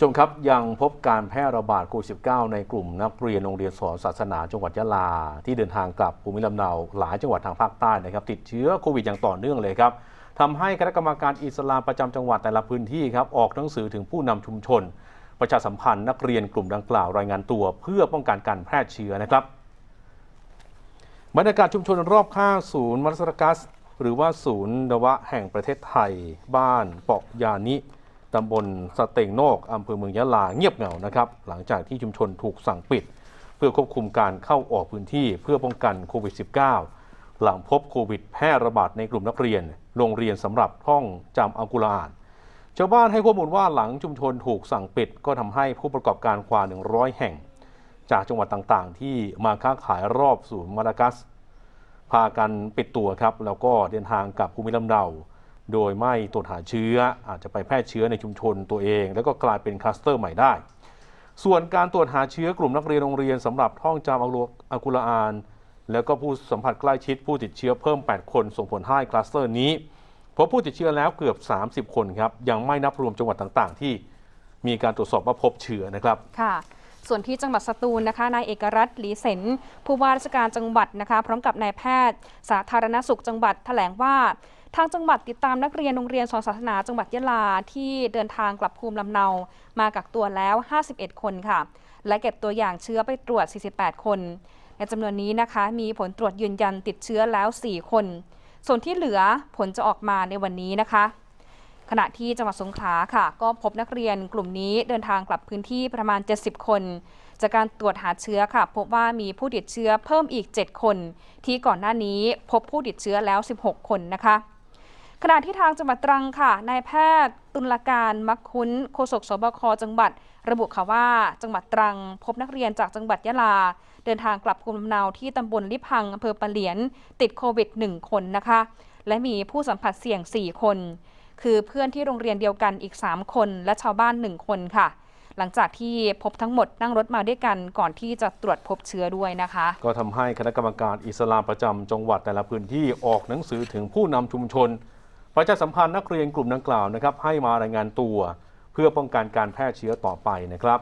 ชมครับยังพบการแพร่ระบาดโควิด -19 ในกลุ่มนักเรียนโรงเรียนสอนศาสนาจังหวัดยะลา ที่เดินทางกลับภูมิลำเนาหลายจังหวัดทางภาคใต้นะครับ ติดเชื้อโควิดอย่างต่อเนื่องเลยครับทำให้คณะกรรมการอิสลามประจำจังหวัดแต่ละพื้นที่ครับออกหนังสือถึงผู้นำชุมชน ประชาสัมพันธ์นักเรียนกลุ่มดังกล่าวรายงานตัว เพื่อป้องกันการแพร่เชื้อนะครับบรรยากาศชุมชนรอบข้างศูนย์มัสรกัส หรือว่าศูนย์นวะแห่งประเทศไทย บ้านเปาะยานิ ตำบลสเตงโนกอำเภอเมืองยะลาเงียบเหงานะครับ หลังจากที่ชุมชนถูกสั่งปิด เพื่อควบคุมการเข้าออกพื้นที่เพื่อป้องกันโควิด -19 หลังพบโควิดแพร่ระบาดในกลุ่มนักเรียน โรงเรียนสำหรับท่องจำอัลกุรอานชาวบ้านให้ข้อมูลว่าหลังชุมชนถูกสั่งปิด ก็ทำให้ผู้ประกอบการกว่า 100 แห่ง จากจังหวัดต่างๆ ที่มาค้าขายรอบศูนย์มาดากัส พากันปิดตัวครับแล้วก็เดินทางกลับภูมิลำเนา โดยไม่ตรวจหาเชื้ออาจจะไปแพร่เชื้อในชุมชนตัวเอง แล้วก็กลายเป็นคลัสเตอร์ใหม่ได้ ส่วนการตรวจหาเชื้อกลุ่มนักเรียนโรงเรียนสำหรับท่องจำอัลอักุรอาน แล้วก็ผู้สัมผัสใกล้ชิดผู้ติดเชื้อเพิ่ม 8 คนส่งผลให้คลัสเตอร์นี้พบผู้ติดเชื้อแล้วเกือบ 30 คนครับยังไม่นับรวมจังหวัดต่างๆ ที่มีการตรวจสอบว่าพบเชื้อนะครับค่ะส่วนที่จังหวัดสตูลนะคะนายเอกรัตน์หลีเสนผู้ว่าราชการจังหวัดนะคะ พร้อมกับนายแพทย์ สาธารณสุขจังหวัดแถลงว่า ทางจังหวัดติดตามนักเรียนโรงเรียนสอนศาสนาจังหวัดยะลาที่เดินทางกลับภูมิลำเนามากักตัวแล้ว 51 คนค่ะ และเก็บตัวอย่างเชื้อไปตรวจ 48 คน ในจำนวนนี้นะคะ มีผลตรวจยืนยันติดเชื้อแล้ว 4 คน ส่วนที่เหลือผลจะออกมาในวันนี้นะคะ ขณะที่จังหวัดสงขลาค่ะ ก็พบนักเรียนกลุ่มนี้เดินทางกลับพื้นที่ประมาณ 70 คนจากการตรวจหาเชื้อค่ะ พบว่ามีผู้ติดเชื้อเพิ่มอีก 7 คน ที่ก่อนหน้านี้พบผู้ติดเชื้อแล้ว 16 คนนะคะ ขณะที่ทางจังหวัดตรังค่ะนายแพทย์ตุลการมักคุ้นโฆษกสบคจังหวัด ระบุค่ะว่าจังหวัดตรัง พบนักเรียนจากจังหวัดยะลา เดินทางกลับภูมิลำเนาที่ตำบลลิพังอำเภอปะเหลียน ติดโควิด 1 คนนะคะ และมีผู้สัมผัสเสี่ยง 4 คน คือเพื่อนที่โรงเรียนเดียวกันอีก 3 คน และชาวบ้าน 1 คนค่ะหลังจากที่พบทั้งหมดนั่งรถมาด้วยกันก่อนที่จะตรวจพบเชื้อด้วยนะคะ ก็ทำให้คณะกรรมการอิสลามประจำจังหวัดแต่ละพื้นที่ออกหนังสือถึงผู้นำชุมชน ประชาสัมพันธ์นักเรียนกลุ่มดังกล่าวนะครับให้มารายงานตัว เพื่อป้องกันการแพร่เชื้อต่อไปนะครับ